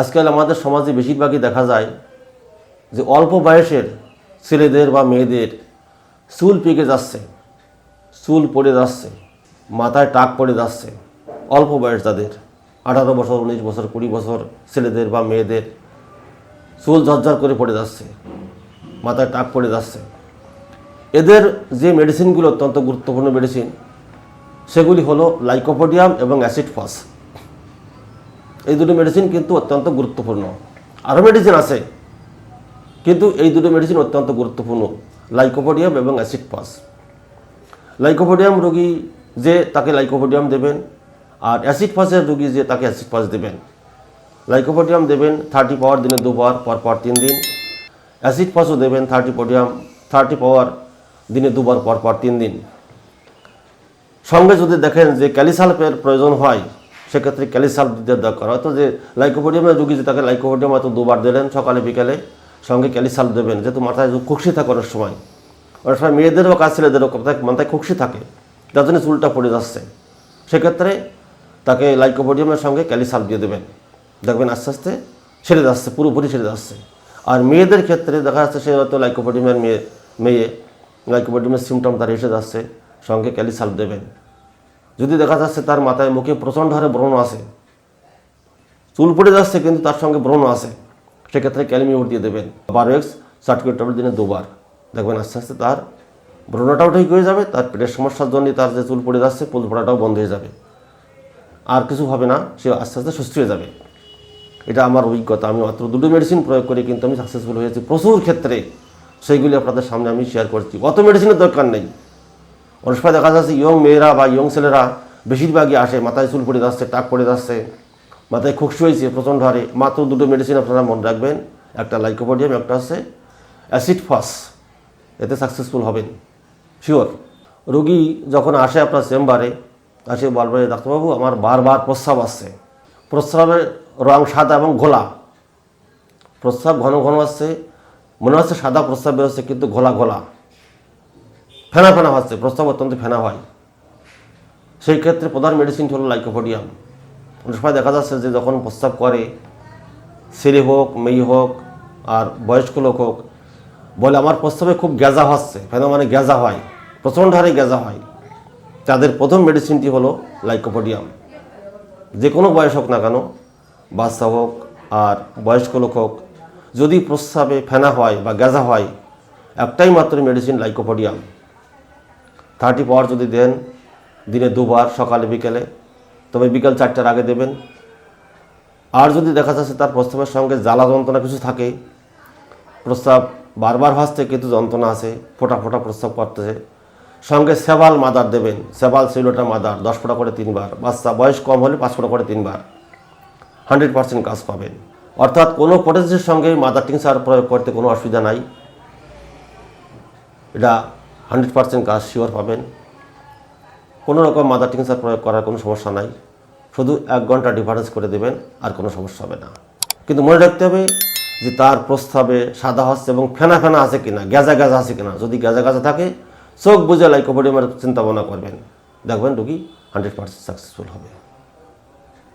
আজকাল আমাদের সমাজে বেশিরভাগই দেখা যায় যে অল্প বয়সের ছেলেদের বা মেয়েদের চুল পেকে যাচ্ছে, চুল পড়ে যাচ্ছে, মাথায় টাক পড়ে যাচ্ছে। অল্প বয়স তাদের আঠারো বছর, উনিশ বছর, কুড়ি বছর ছেলেদের বা মেয়েদের চুল ঝরঝর করে পড়ে যাচ্ছে, মাথায় টাক পড়ে যাচ্ছে। এদের যে মেডিসিনগুলো অত্যন্ত গুরুত্বপূর্ণ মেডিসিন সেগুলি হলো লাইকোপোডিয়াম এবং অ্যাসিড ফস এই দুটো মেডিসিন কিন্তু অত্যন্ত গুরুত্বপূর্ণ। আরও মেডিসিন আছে, কিন্তু এই দুটো মেডিসিন অত্যন্ত গুরুত্বপূর্ণ লাইকোপোডিয়াম এবং অ্যাসিড পাস লাইকোপোডিয়াম রোগী যে তাকে লাইকোপোডিয়াম দেবেন, আর অ্যাসিড পাসের রোগী যে তাকে অ্যাসিড পাস দেবেন। লাইকোপোডিয়াম দেবেন থার্টি পাওয়ার দিনে দুবার, পর পর তিন দিন। অ্যাসিড পাসও দেবেন থার্টি পোডিয়াম থার্টি পাওয়ার দিনে দুবার, পর পর তিন দিন। সঙ্গে যদি দেখেন যে ক্যালিসাল্পের প্রয়োজন হয় সেক্ষেত্রে ক্যালিসাল্প দিতে দরকার। হয়তো যে লাইকোপোডিয়ামের রুগী যে তাকে লাইকোপোডিয়াম হয়তো দুবার দিলেন সকালে, বিকালে, সঙ্গে ক্যালিসাল্প দেবেন। যেহেতু মাথায় খুকসি থাকে অনেক সময়। অনেক সময় মেয়েদেরও কাজ ছেলেদেরও মাথায় খুকসি থাকে। যার জন্য চুলটা পড়ে যাচ্ছে। সেক্ষেত্রে তাকে লাইকোপোডিয়ামের সঙ্গে ক্যালিসাল্প দিয়ে দেবেন। দেখবেন আস্তে আস্তে ছেড়ে যাচ্ছে, পুরোপুরি ছেড়ে যাচ্ছে। আর মেয়েদের ক্ষেত্রে দেখা যাচ্ছে সে হয়তো লাইকোপোডিয়ামের মেয়ে মেয়ে, লাইকোপোডিয়ামের সিমটম তার এসে যাচ্ছে, সঙ্গে ক্যালিসাল্প দেবেন। যদি দেখা যাচ্ছে তার মাথায় মুখে প্রচণ্ড হারে ব্রণ আছে, চুল পড়ে যাচ্ছে কিন্তু তার সঙ্গে ব্রণ আছে, সেক্ষেত্রে ক্যালমিউট দিয়ে দেবেন। বারো এক্স সার্টিফিকেট ট্যাবলেট দিনে দুবার। দেখবেন আস্তে আস্তে তার ব্রণটাও ঠিক হয়ে যাবে, তার পেটের সমস্যার জন্য তার যে চুল পড়ে যাচ্ছে চুল পড়াটাও বন্ধ হয়ে যাবে। আর কিছু হবে না, সে আস্তে আস্তে সুস্থ হয়ে যাবে। এটা আমার অভিজ্ঞতা। আমি মাত্র দুটো মেডিসিন প্রয়োগ করে, কিন্তু আমি সাকসেসফুল হয়েছি প্রচুর ক্ষেত্রে। সেইগুলি আপনাদের সামনে আমি শেয়ার করছি। অত মেডিসিনের দরকার নেই। অনেক দেখা যাচ্ছে ইয়ং মেয়েরা বা ইয়ং ছেলেরা বেশিরভাগই আসে, মাথায় চুল পড়ে যাচ্ছে, টাক পড়ে যাচ্ছে, মাথায় খুকসি হয়েছে প্রচণ্ড হারে। মাত্র দুটো মেডিসিন আপনারা মনে রাখবেন, একটা লাইকোপোডিয়াম একটা হচ্ছে অ্যাসিড ফাস এতে সাকসেসফুল হবেন। শিওর রোগী যখন আসে আপনার চেম্বারে আসে বলবে, ডাক্তারবাবু, আমার বারবার প্রস্রাব আসছে। প্রস্রাবের রং সাদা এবং ঘোলা। প্রস্রাব ঘন ঘন আসছে, মনে হচ্ছে সাদা প্রস্রাব বেরোচ্ছে, কিন্তু ঘোলা ঘোলা। ফেনা ফেনা হচ্ছে প্রস্তাব অত্যন্ত ফেনা হয়। সেই ক্ষেত্রে প্রধান মেডিসিন হলো লাইকোপোডিয়াম অনেক সময় দেখা যাচ্ছে যে যখন প্রস্তাব করে, ছেলে হোক, মেয়ে হোক, আর বয়স্ক লোক হোক, বলে, আমার প্রস্তাবে খুব গ্যাজা হচ্ছে। ফেনা মানে গ্যাজা হয়, প্রচণ্ড হারে গ্যাজা হয়। তাদের প্রথম মেডিসিনটি হলো লাইকোপোডিয়াম যে কোনো বয়স হোক না কেন, বাচ্চা হোক আর বয়স্ক লোক হোক, যদি প্রস্রাবে ফেনা হয় বা গ্যাজা হয়, একটাই মাত্র মেডিসিন লাইকোপোডিয়াম থার্টি পাওয়ার যদি দেন, দিনে দুবার, সকালে, বিকেলে, তবে বিকাল চারটার আগে দেবেন। আর যদি দেখা যাচ্ছে তার প্রস্রাবের সঙ্গে জ্বালা যন্ত্রণা কিছু থাকে প্রস্রাব বারবার ভাসতে কিন্তু যন্ত্রণা আছে, ফোটা ফোটা প্রস্তাব করতেছে। সঙ্গে সেবাল মাদার দেবেন, সেবাল সিলোটা মাদার, দশ ফোঁটা করে তিনবার। বাচ্চা বয়স কম হলে পাঁচ ফোঁটা করে তিনবার। হান্ড্রেড পার্সেন্ট কাজ পাবেন। অর্থাৎ কোনো পটেন্সের সঙ্গে মাদার টিংসার প্রয়োগ করতে কোনো অসুবিধা নাই। এটা হান্ড্রেড পার্সেন্ট কাজ শিওর পাবেন। কোনো রকম মাদার টিংসার প্রয়োগ করার কোনো সমস্যা নাই। শুধু এক ঘণ্টা ডিফারেন্স করে দেবেন, আর কোনো সমস্যা হবে না। কিন্তু মনে রাখতে হবে যে তার প্রস্তাবে সাদা হচ্ছে এবং ফেনা ফেনা আছে কিনা, গ্যাজা গ্যাজা আছে কিনা। যদি গ্যাজা গ্যাজা থাকে, চোখ বুঝে লাইকোপোডিয়ামের চিন্তা ভাবনা করবেন। দেখবেন রুগী হান্ড্রেড পার্সেন্ট সাকসেসফুল হবে।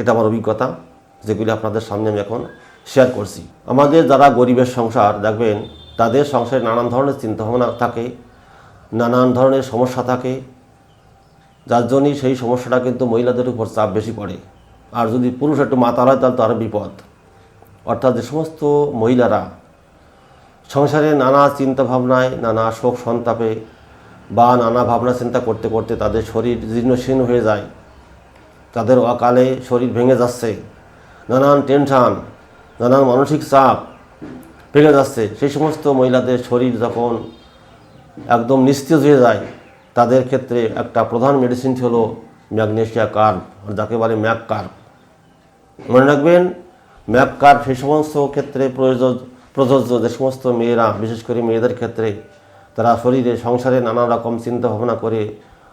এটা আমার অভিজ্ঞতা, যেগুলি আপনাদের সামনে আমি এখন শেয়ার করছি। আমাদের যারা গরিবের সংসার, দেখবেন তাদের সংসারে নানান ধরনের চিন্তাভাবনা থাকে। নানান ধরনের সমস্যা থাকে। যার জন্যই সেই সমস্যাটা কিন্তু মহিলাদের উপর চাপ বেশি পড়ে। আর যদি পুরুষ একটু মাতাল হয়, তাহলে তো আরও বিপদ। অর্থাৎ যে সমস্ত মহিলারা সংসারে নানা চিন্তা ভাবনায় নানা শোক সন্তাপে বা নানা ভাবনা চিন্তা করতে করতে তাদের শরীর জীর্ণশীর্ণ হয়ে যায়। তাদের অকালে শরীর ভেঙে যাচ্ছে। নানান টেনশান, নানান মানসিক চাপ ভেঙে যাচ্ছে। সেই সমস্ত মহিলাদের শরীর যখন একদম নিস্তেজ হয়ে যায়। তাদের ক্ষেত্রে একটা প্রধান মেডিসিন হলো ম্যাগনেশিয়া কার্ভ যাকে বলে ম্যাক কার্ভ মনে রাখবেন ম্যাপ কার্ভ সেই সমস্ত ক্ষেত্রে প্রয়োজ, প্রযোজ্য যে সমস্ত মেয়েরা, বিশেষ করে মেয়েদের ক্ষেত্রে, তারা শরীরে, সংসারে নানা রকম চিন্তা ভাবনা করে,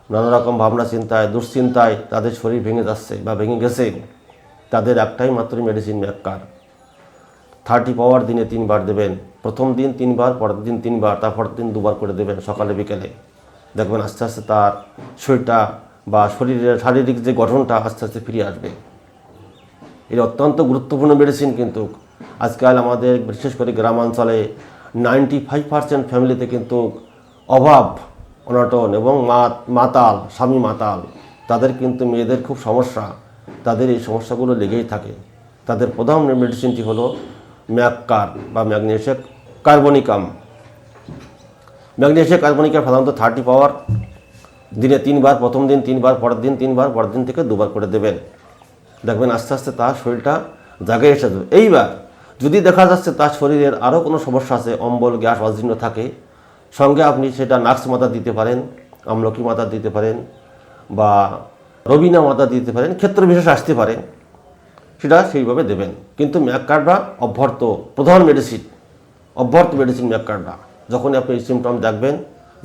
নানা রকম ভাবনা চিন্তায়, দুশ্চিন্তায় তাদের শরীর ভেঙে যাচ্ছে বা ভেঙে গেছে। তাদের একটাই মাত্র medicine mag carb thirty power দিনে তিনবার দেবেন। প্রথম দিন তিনবার, পরের দিন তিনবার, তারপরের দিন দুবার করে দেবেন সকালে, বিকেলে। দেখবেন আস্তে আস্তে তার শরীরটা বা শরীরের শারীরিক যে গঠনটা আস্তে আস্তে ফিরে আসবে। এর অত্যন্ত গুরুত্বপূর্ণ মেডিসিন কিন্তু আজকাল আমাদের, বিশেষ করে গ্রামাঞ্চলে নাইনটি ফাইভ পার্সেন্ট ফ্যামিলিতে কিন্তু অভাব, অনটন এবং মাতাল, স্বামী মাতাল, তাদের কিন্তু মেয়েদের খুব সমস্যা। তাদের এই সমস্যাগুলো লেগেই থাকে। তাদের প্রধান মেডিসিনটি হলো ম্যাককার বা ম্যাগনেশিয়াম কার্বনিকাম। ম্যাগনেশিয়াম কার্বনিকাম সাধারণত থার্টি পাওয়ার দিনে তিনবার, প্রথম দিন তিনবার, পরের দিন তিনবার, পরের দিন থেকে দুবার করে দেবেন। দেখবেন আস্তে আস্তে তার শরীরটা জায়গায় এসে যাবে। এইবার যদি দেখা যাচ্ছে তার শরীরের আরও কোনো সমস্যা আছে, অম্বল, গ্যাস অজীর্ণ থাকে, সঙ্গে আপনি সেটা নাক্স মাথা দিতে পারেন, আমলকি মাথা দিতে পারেন বা রবিনা মাথা দিতে পারেন ক্ষেত্র বিশেষ আসতে পারে। সেটা সেইভাবে দেবেন। কিন্তু ম্যাককার্ডা অভ্যর্থ, প্রধান মেডিসিন অভ্যর্থ মেডিসিন ম্যাককার্ডা যখনই আপনি এই সিমটম দেখবেন,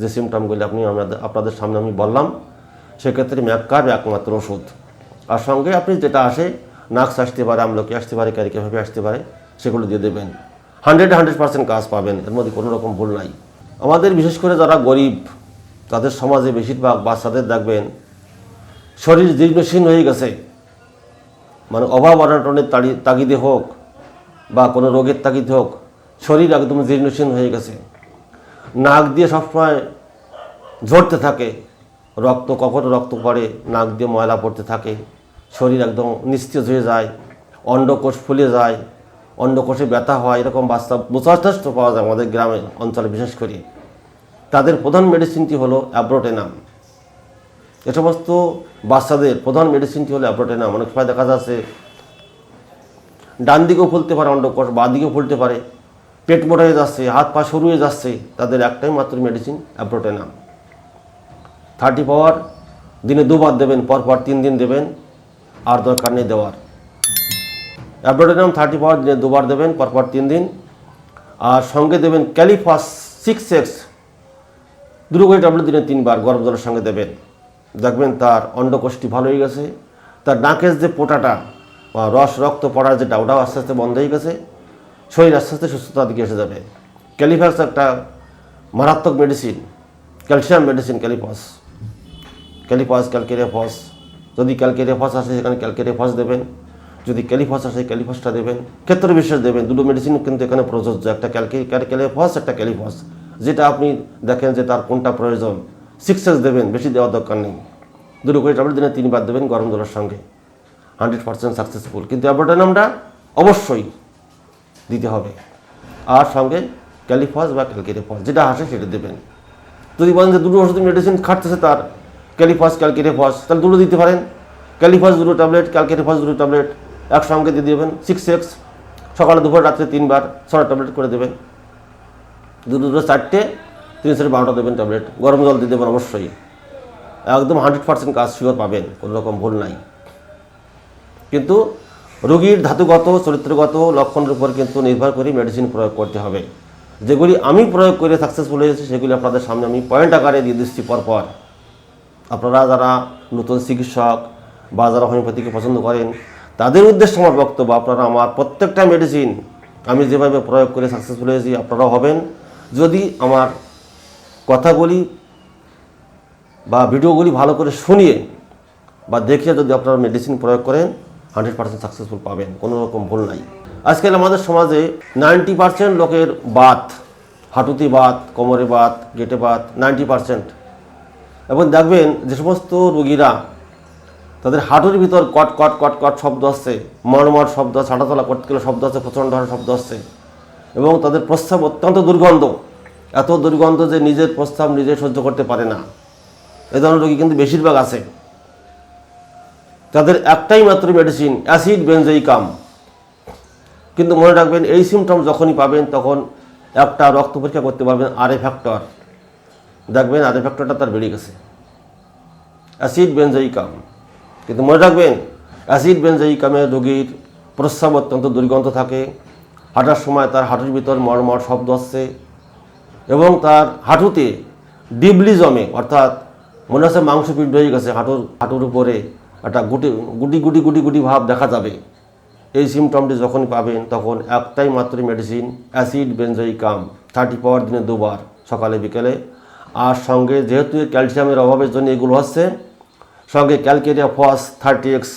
যে সিমটমগুলি আপনি আমাদের, আপনাদের সামনে আমি বললাম, সেক্ষেত্রে ম্যাককার্ড একমাত্র ওষুধ। আর সঙ্গে আপনি যেটা আসে নাক্স আসতে পারে, আমলকি আসতে পারে ক্যারিকেভাবে আসতে পারে, সেগুলো দিয়ে দেবেন। হান্ড্রেড হান্ড্রেড পার্সেন্ট কাজ পাবেন, এর মধ্যে কোনো রকম ভুল নাই। আমাদের বিশেষ করে যারা গরিব, তাদের সমাজে বেশিরভাগ বাচ্চাদের দেখবেন, শরীর দীর্ঘশীন হয়ে গেছে। মানে অভাব অনাটনের তাগিদে হোক বা কোনো রোগের তাগিদে হোক, শরীর একদম জীর্ণশীর্ণ হয়ে গেছে। নাক দিয়ে সবসময় ঝরতে থাকে। রক্ত, কখনো রক্ত পড়ে, নাক দিয়ে ময়লা পড়তে থাকে। শরীর একদম নিস্তেজ হয়ে যায়, অন্ডকোষ ফুলে যায়, অন্ডকোষে ব্যথা হয়, এরকম বাচ্চা যথেষ্ট পাওয়া যায় আমাদের গ্রামে অঞ্চলে বিশেষ করে। তাদের প্রধান মেডিসিনটি হলো অ্যাব্রোটেনাম এ সমস্ত বাচ্চাদের প্রধান মেডিসিনটি হলো অ্যাব্রোটেনাম অনেক সময় দেখা যাচ্ছে, ডান দিকেও ফুলতে পারে অন্ডকোষ বাঁ দিকেও ফুলতে পারে। পেট মোটা হয়ে যাচ্ছে, হাত পা সরু হয়ে যাচ্ছে, তাদের একটাই মাত্র মেডিসিন অ্যাব্রোটেনাম থার্টি পাওয়ার দিনে দুবার দেবেন, পরপর তিন দিন দেবেন, আর দরকার নেই দেওয়ার। অ্যাব্রোটেনাম থার্টি পাওয়ার দিনে দুবার দেবেন, পরপর তিন দিন, আর সঙ্গে দেবেন ক্যালিফাস সিক্স এক্স দুটো করে ট্যাবলেট দিনে তিনবার, গরম জলের সঙ্গে দেবেন। দেখবেন তার অন্ডকোষ্ঠী ভালো হয়ে গেছে। তার নাকের যে পোটাটা রস, রক্ত পড়ার যেটা, ওটাও আস্তে আস্তে বন্ধ হয়ে গেছে। শরীর আস্তে আস্তে সুস্থতার দিকে এসে যাবে। ক্যালিফাস একটা মারাত্মক medicine calcium medicine kali phos kali phos calcarea phos যদি ক্যালকেরিয়া ফস আসে, সেখানে ক্যালকেরিয়া ফস দেবেন। যদি ক্যালিফাস আসে ক্যালিফাসটা দেবেন। ক্ষেত্র বিশেষ দেবেন। দুটো মেডিসিন কিন্তু এখানে প্রযোজ্য। একটা ক্যালকে ক্যালকেরিয়া একটা ক্যালিফাস যেটা আপনি দেখেন যে তার কোনটা প্রয়োজন। সিক্স এক্স দেবেন, বেশি দেওয়ার দরকার নেই। দুটো করে ট্যাবলেট দিনে তিনবার দেবেন গরম জলের সঙ্গে। হান্ড্রেড পার্সেন্ট সাকসেসফুল কিন্তু অ্যাবোটানামটা অবশ্যই দিতে হবে। আর সঙ্গে ক্যালিফস বা ক্যালকেরিয়া ফস যেটা আসে সেটা দেবেন। যদি বলেন যে দুটো ওষুধ মেডিসিন খাটতেছে তার ক্যালিফস ক্যালকেরিয়া ফস তাহলে দুটো দিতে পারেন। ক্যালিফস দুটো ট্যাবলেট ক্যালকেরিয়া ফস দুটো ট্যাবলেট একসঙ্গে দিয়ে দেবেন। সিক্স এক্স সকালে, দুপুর, রাত্রে তিনবার, ছটা ট্যাবলেট করে দেবেন। দুটো দুটো চারটে তিন চারটে বারোটা দেবেন ট্যাবলেট। গরম জল দিয়ে দেবেন অবশ্যই। একদম হান্ড্রেড পার্সেন্ট কাজ শিওর পাবেন, কোনো রকম ভুল নাই। কিন্তু রোগীর ধাতুগত, চরিত্রগত লক্ষণের উপর কিন্তু নির্ভর করে মেডিসিন প্রয়োগ করতে হবে। যেগুলি আমি প্রয়োগ করে সাকসেসফুল হয়েছি, সেগুলি আপনাদের সামনে আমি পয়েন্ট আকারে দিয়ে দিচ্ছি পরপর। আপনারা যারা নতুন চিকিৎসক বা যারা হোমিওপ্যাথিকে পছন্দ করেন, তাদের উদ্দেশ্যে আমার বক্তব্য, আপনারা আমার প্রত্যেকটা মেডিসিন আমি যেভাবে প্রয়োগ করে সাকসেসফুল হয়েছি, আপনারাও হবেন। যদি আমার কথাগুলি বা ভিডিওগুলি ভালো করে শুনিয়ে বা দেখে যদি আপনারা মেডিসিন প্রয়োগ করেন হান্ড্রেড পার্সেন্ট সাকসেসফুল পাবেন, কোনো রকম ভুল নাই। আজকাল আমাদের সমাজে নাইনটি পার্সেন্ট লোকের বাত, হাঁটুতে বাত, কোমরে বাত, গেটে বাত নাইনটি পার্সেন্ট এবং দেখবেন যে সমস্ত রোগীরা তাদের হাঁটুর ভিতর কট কট কট কট শব্দ আসছে মরমর শব্দ আছে হাঁটাতলা করতে শব্দ আছে প্রচণ্ড শব্দ আসছে। এবং তাদের প্রস্রাব অত্যন্ত দুর্গন্ধ। এত দুর্গন্ধ যে নিজের প্রস্তাব নিজে সহ্য করতে পারে না। এ ধরনের রোগী কিন্তু বেশিরভাগ আছে। তাদের একটাই মাত্র মেডিসিন অ্যাসিড বেনজাইকাম কিন্তু মনে রাখবেন, এই সিমটম যখনই পাবেন, তখন একটা রক্ত পরীক্ষা করতে পারবেন আর ফ্যাক্টর দেখবেন আর ফ্যাক্টরটা তার বেড়ে গেছে। অ্যাসিড বেনজাইকাম কিন্তু মনে রাখবেন অ্যাসিড বেনজাইকামে রোগীর প্রস্রাব অত্যন্ত দুর্গন্ধ থাকে। হাঁটার সময় তার হাঁটুর ভিতর মরমর শব্দ আসছে। এবং তার হাঁটুতে ডিবলি জমে, অর্থাৎ মনে হচ্ছে মাংস পিণ্ড হয়ে গেছে, হাঁটুর হাঁটুর উপরে একটা গুটি গুটি গুটি গুটি গুটি ভাব দেখা যাবে। এই সিমটমটি যখন পাবেন, তখন একটাই মাত্র medicine acid benzoicum thirty power দিনে দুবার, সকালে, বিকেলে। আর সঙ্গে যেহেতু ক্যালসিয়ামের অভাবের জন্য এগুলো হচ্ছে, সঙ্গে ক্যালকেরিয়া ফস থার্টি এক্স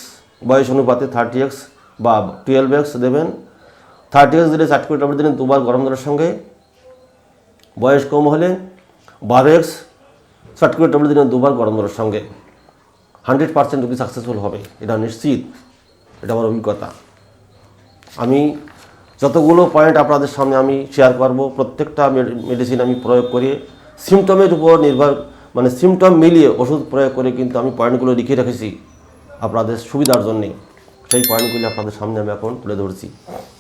বয়স অনুপাতে থার্টি এক্স বা টুয়েলভ এক্স দেবেন। থার্টি এক্স দিলে চারটি ট্যাবলেট দিলেন দুবার গরম জলের সঙ্গে। বয়স কম হলে বারো এক্স চারটি করে ট্যাবলেট দুবার গরম জলের সঙ্গে। হান্ড্রেড পার্সেন্ট রুগী সাকসেসফুল হবে, এটা নিশ্চিত, এটা আমার অভিজ্ঞতা। আমি যতগুলো পয়েন্ট আপনাদের সামনে আমি শেয়ার করব, প্রত্যেকটা মেডিসিন আমি প্রয়োগ করে সিমটমের উপর নির্ভর মানে সিমটম মিলিয়ে ওষুধ প্রয়োগ করে কিন্তু আমি পয়েন্টগুলো লিখে রেখেছি। আপনাদের সুবিধার জন্যে সেই পয়েন্টগুলি আপনাদের সামনে আমি এখন তুলে ধরছি।